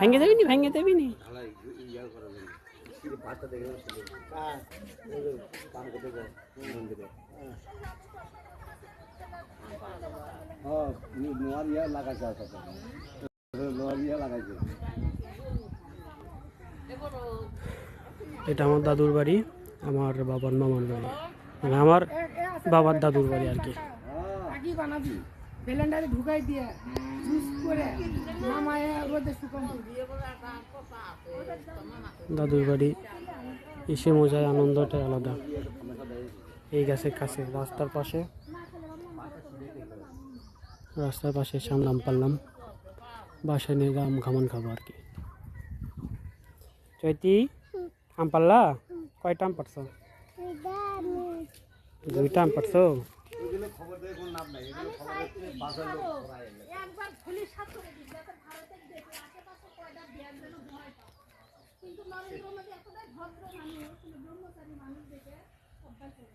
ভেঙে দেবি নি, ভেঙে দেবি নি? লাগাইছে আসলে নোয়ার লাগাইছে এটা আমার দাদুর বাড়ি, আমার বাবার মামার বাড়ি। মানে আমার বাবার দাদুর বাড়ি আর কি। বানাবি ঢুকাই দিয়ে। দাদুর বাড়ি, এসে মজায় আনন্দটাই আলাদা। এই গাছের কাছে, রাস্তার পাশে। রাস্তার পাশে আম পারলাম। বাসায় নিয়ে আম ঘামান খাব আর কি। চৈতি, আম পারলা? কয়টা আম পারছ? দুইটা আম পারছ? খবর কিন্তু নরেন্দ্র মোদী এতটাই ভদ্র মানুষ ব্রহ্মচারী মানুষ দেখে অভ্যাস হয়ে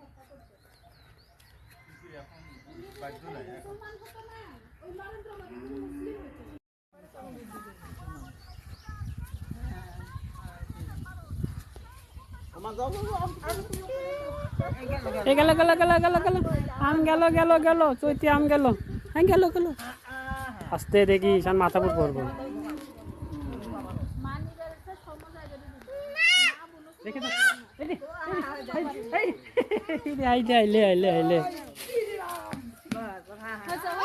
হত্যা করছে। মুসলমান হতো না। ওই নরেন্দ্র মোদী মুসলিম হয়েছে গেল গেল গেল গেল গেল। আম গেল গেল গেল। চৈতি আম গেল। হ্যাঁ গেল গেল। আস্তে দেখি সান মাথা পুর পড়ব আইলে আইলে আইলে আইলে।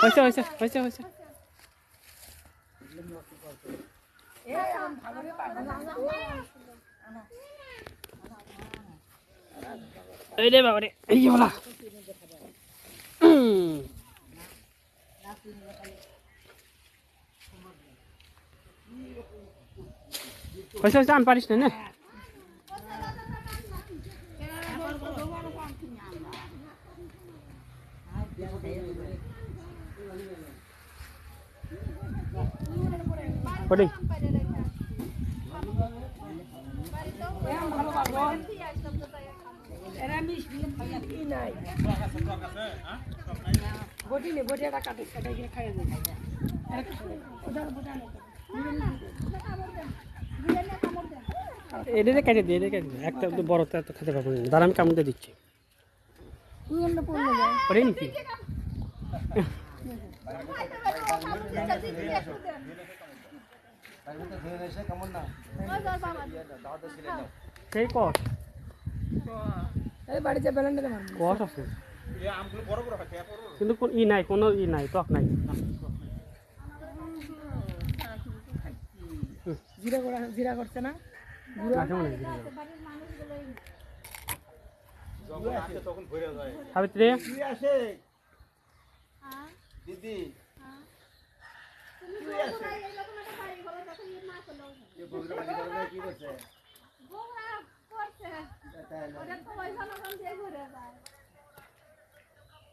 হয়েছে হয়েছে হয়েছে হয়েছে। বাবা রে এই বলা। হয়েছে হয়েছে আন পারিস না না ওটাই এরা মিষ্টি ই নাই বটি একটা কাটে কাটে গিয়ে খাইয়ে ওটা এটা কেটে দিয়ে এটা কেটে দিয়ে। একটা তো বড় তো খেতে পারব না। দাঁড়া আমি কামড়ে দিচ্ছি? দুই না সেই কষ। এই বাড়িতে কষ আছে? কিন্তু কোন ই নাই কোনো ই নাই টক নাই। জিরা করা জিরা করছে না? সাবিত্রী? দিদি। কি করছে?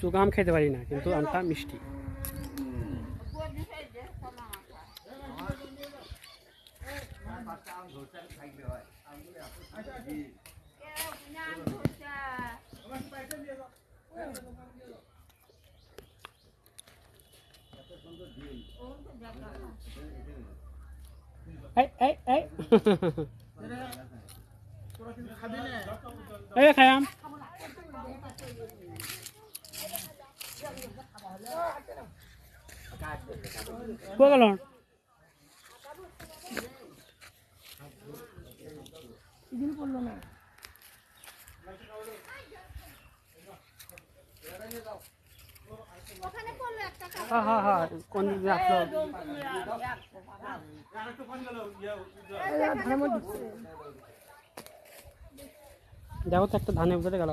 চুকা আম খেতে পারি না কিন্তু আমটা মিষ্টি এই এই এই এই খায়াম গেল হ্যাঁ হ্যাঁ হ্যাঁ কোন দিকে আসলো দেখো তো একটা ধানে উঠে গেল।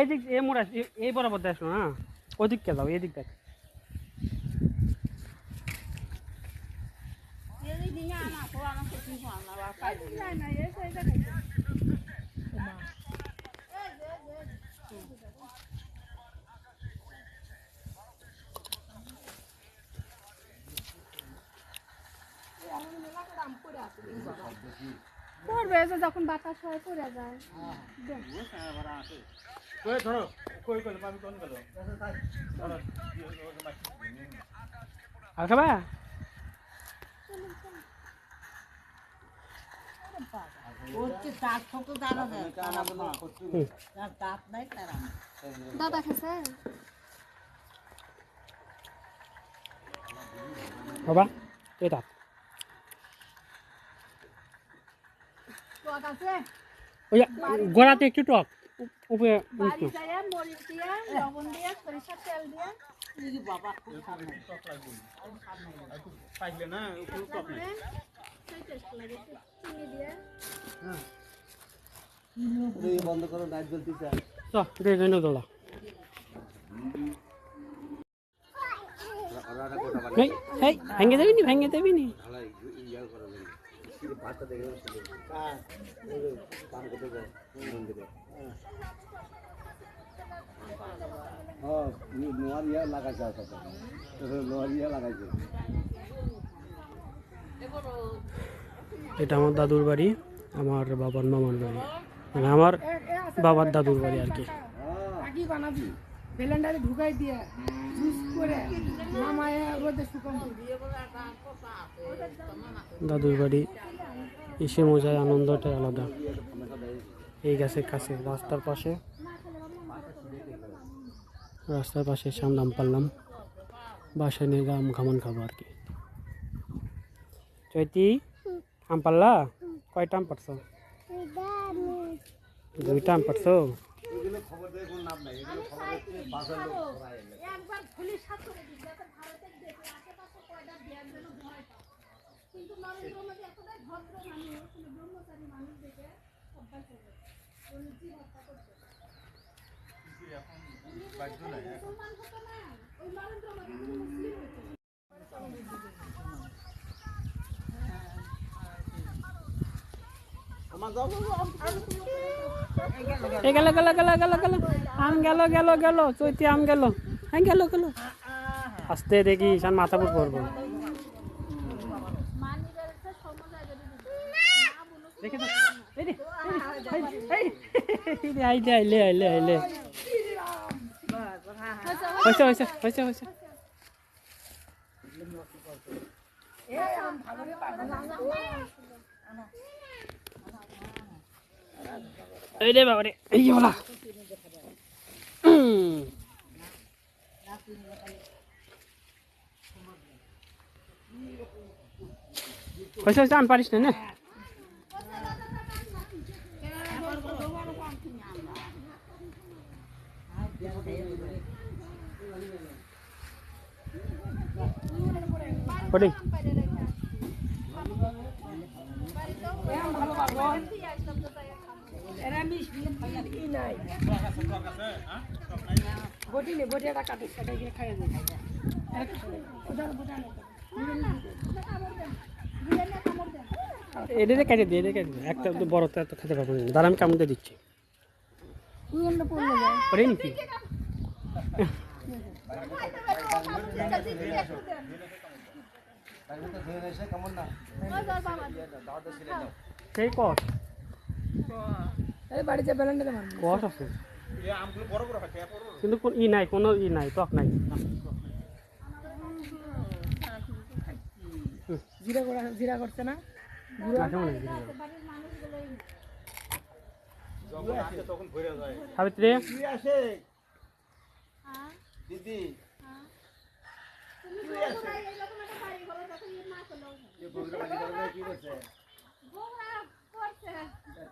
এদিক এ মোড় এই বরাবর দেখল না? ওদিককে যাও এদিক দেখ। যখন বাতাস হয় পড়ে যায় আর খাবা করছে তার ছোট তারা দেয় তারা না হুম। যার দাঁত নাই তারা না দাদা খেছে বাবা এই দাঁত টক আছে? ওই গোড়াতে একটু টক উপ- উপরে বাড়ি যায় মরিচ দিয়ে লবণ দিয়ে সরিষার তেল দিয়ে। সেই টেস্ট লাগে চিনি বন্ধ করো লাইট জ্বলতেছে তো দোলা নি? ভেঙে দেবি নি ভাতটা দেখে মন্দিরে হ্যাঁ। নোয়ার ইয়া লাগাইছে আসলে ইয়া লাগাইছে। এটা আমার দাদুর বাড়ি আমার বাবার মামার বাড়ি। মানে আমার বাবার দাদুর বাড়ি আর কি। বানাবি। ব্লেন্ডারে ঢুকাই দিয়ে জুস করে নামায় রোদে দাদুর বাড়ি এসে মজায় আনন্দটা আলাদা। এই গাছের কাছে, রাস্তার পাশে। রাস্তার পাশে আম পারলাম বাসায় নিয়ে আম ঘামান খাব আর কি। চৈতি, আম পারলা? কয়টা আম পারছ? দুইটা আম পারছ? এগুলো খবর দিয়ে কোনো লাভ নাই এগুলো খবর হচ্ছে বাজার লোক একবার পুলিশ দিচ্ছে যাতে ভারতের দেশে আশেপাশে কয়টা ব্যাগ যেন ভয় কিন্তু নরেন্দ্র মোদী এতটাই ভদ্র মানুষ কোনো ব্রহ্মচারী মানুষ দেখে অভ্যাস হবে নিজে হত্যা করছে? মুসলমান হতো না। ওই নরেন্দ্র মোদী মুসলিম হতো। গেল গেল গেল গেল গেল। আম গেল গেল গেল, চৈতি আম গেল। হ্যাঁ গেল গেল। আস্তে দেখি সান মাথা পুর পড়ব আইলে আইলে আইলে আইলে। হয়েছে হয়েছে হয়েছে হয়েছে। বাবা রে এই বলা হয়েছে হয়েছে আমি পারিস না না কটি এরা মিষ্টি ই নাই বটি নে বটি এটা কাটে গিয়ে খাইয়ে দেয় এটাতে কেটে দিয়ে এটা কেটে একটা তো বড় তো খেতে পারব না দাঁড়া আমি কামড়ে দিচ্ছি সেই কষ এই বাড়িতে ব্লেন্ডারে মারবো। আছে কিন্তু কোন ই নাই কোনো ই নাই টক নাই। জিরা করা জিরা করছে না? আছে সাবিত্রী? দিদি। যে বগুড়া কি করছে?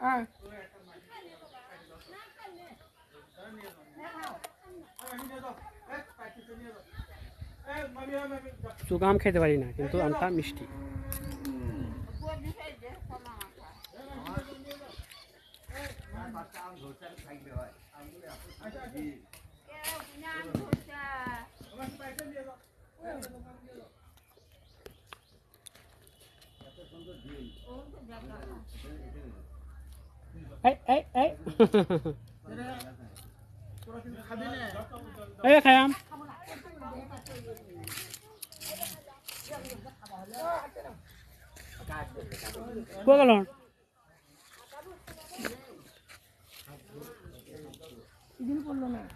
হ্যাঁ শুকনো আম খেতে পারি না কিন্তু আমটা মিষ্টি এই এই এই এই খাই আম কো গেল দিন পড়ল না ওখানে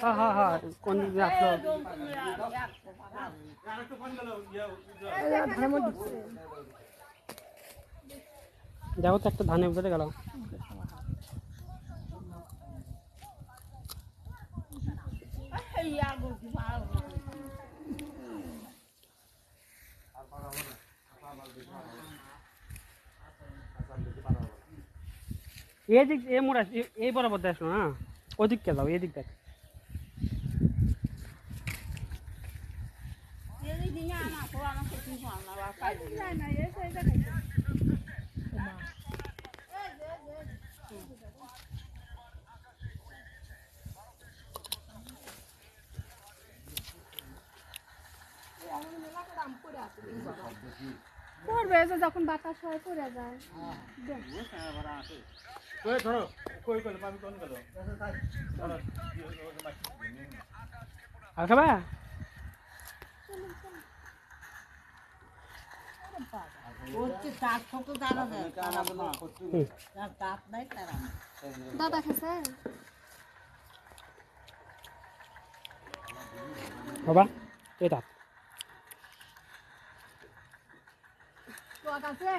হ্যাঁ হ্যাঁ হ্যাঁ কোন দেখো তো একটা ধানের উপরে গেল এদিক এ মোড়া এই বরাবর দেখো না? ওদিককে যাও এদিক দেখ যায় না এসে এটা খাইছে পড়বে যে যখন বাতাস হয় পড়ে যায় আর খাবা হচ্ছে তার ছোট জানা যায় যার দাঁত নাই তারা না। দাদা খেছে বাবা এটা টক আছে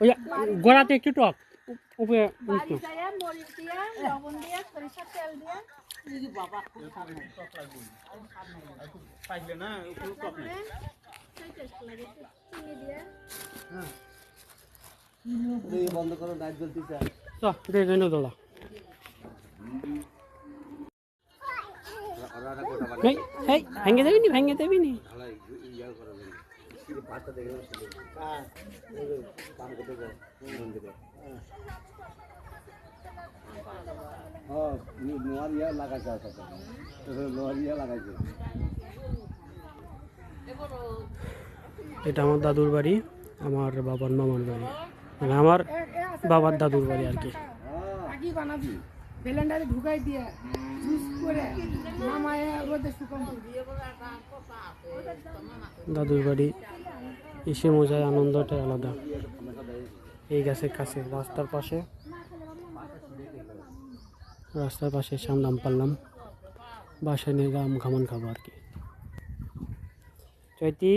ওই গোড়াতে একটু টক উপ- উপরে বাড়ি যায় মরিচ দিয়ে লবণ দিয়ে সরিষার তেল দিয়ে এই যে বাবা খুব সামনে তারপরে এই বন্ধ করো নাইট জ্বলতেছে চ দে গেল দোলা এই এই ভেঙে নি ভেঙে দেবি নি হ্যাঁ নোয়ার লাগাইছে আসলে লাগাইছে এটা আমার দাদুর বাড়ি আমার বাবার মামার বাড়ি। মানে আমার বাবার দাদুর বাড়ি আর কি। ব্লেন্ডারে ঢুকাই দিয়ে জুস করে নামায় রোদে শুকাবো। দাদুর বাড়ি এসে মজায় আনন্দটাই আলাদা। এই গাছের কাছে রাস্তার পাশে। রাস্তার পাশে সামনে আম পারলাম বাসায় নিয়ে আম ঘামান খাব আর কি। চৈতি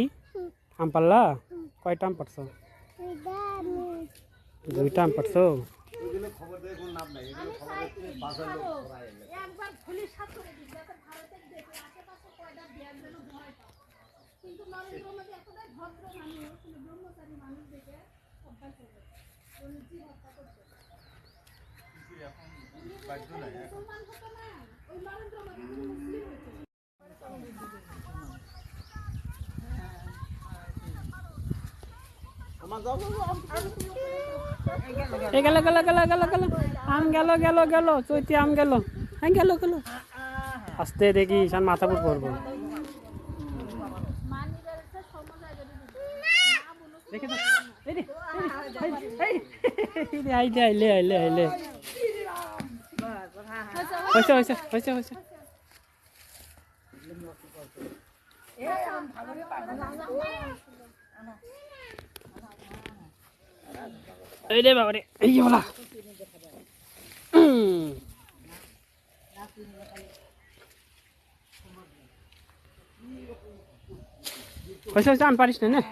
আম পারলা কয়টা আম পারছ দুইটা আম পারছ কিন্তু মোদী এতটাই ভদ্র মানুষ কিন্তু ব্রহ্মচারী মানুষ দেখে অভ্যাস হয়ে গেছে রণজিৎ হত্যা মুসলিম হয়েছে গেল গেল গেল গেল গেল। আম গেল গেল গেল চৈতি আম গেল। হ্যাঁ গেল গেল। আসতে দেখি সান মাথা এই রে, আইলে আইলে আইলে আইলে হয়েছে হয়েছে হয়েছে। রে বাবা রে এই বলা হয়েছে হয়েছে আন পারিস না না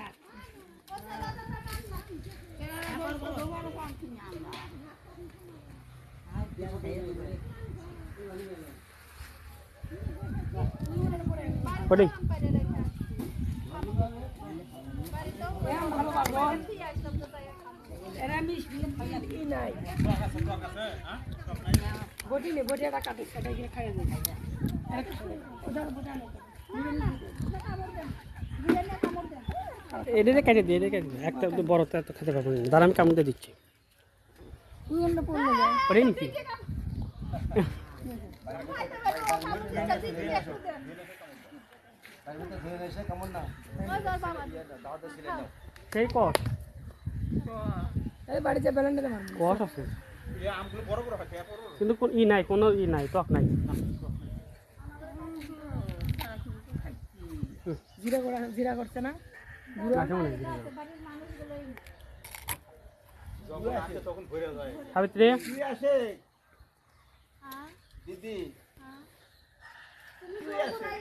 Holding. বটি নেই বটি একটা কাটে সেটা গিয়ে খাইয়ে দেবে এটাতে কেটে দিয়ে এটাতে কেটে একটা তো খেতে পারব দাঁড়া আমি কেমন না সেই কষ এই বাড়িতে বেলেন্ডে মারবো। কষ আছে। কিন্তু কোন ই নাই কোনো ই নাই টক নাই। জিরা করা জিরা করছে না? সাবিত্রী দিদি তুমি বগুড়ায়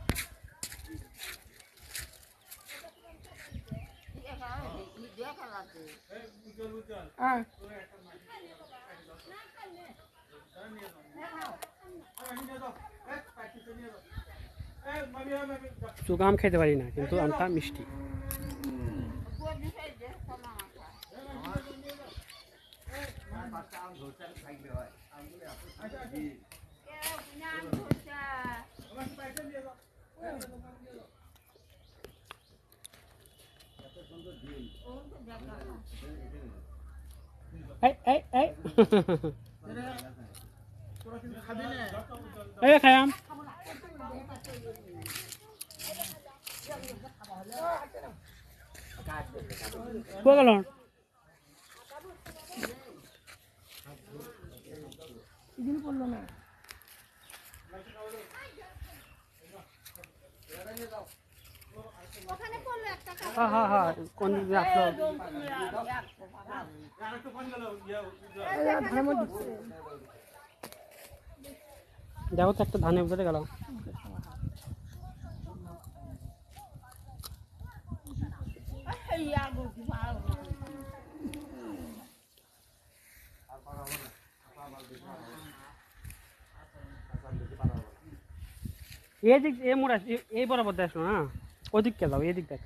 হ্যাঁ চুকা আম খেতে পারি না কিন্তু আমটা মিষ্টি এই এই এই এই খায়াম কো গেল দিন পড়ল না ওখানে পড়ল একটা কাজ হ্যাঁ হ্যাঁ হ্যাঁ কোন দিকে আসলো? এই। দেখো তো একটা ধানের ভিতরে গেল এদিক এ মোড় এই বরাবর দেখো না? ওদিক কে যাও এদিক দেখ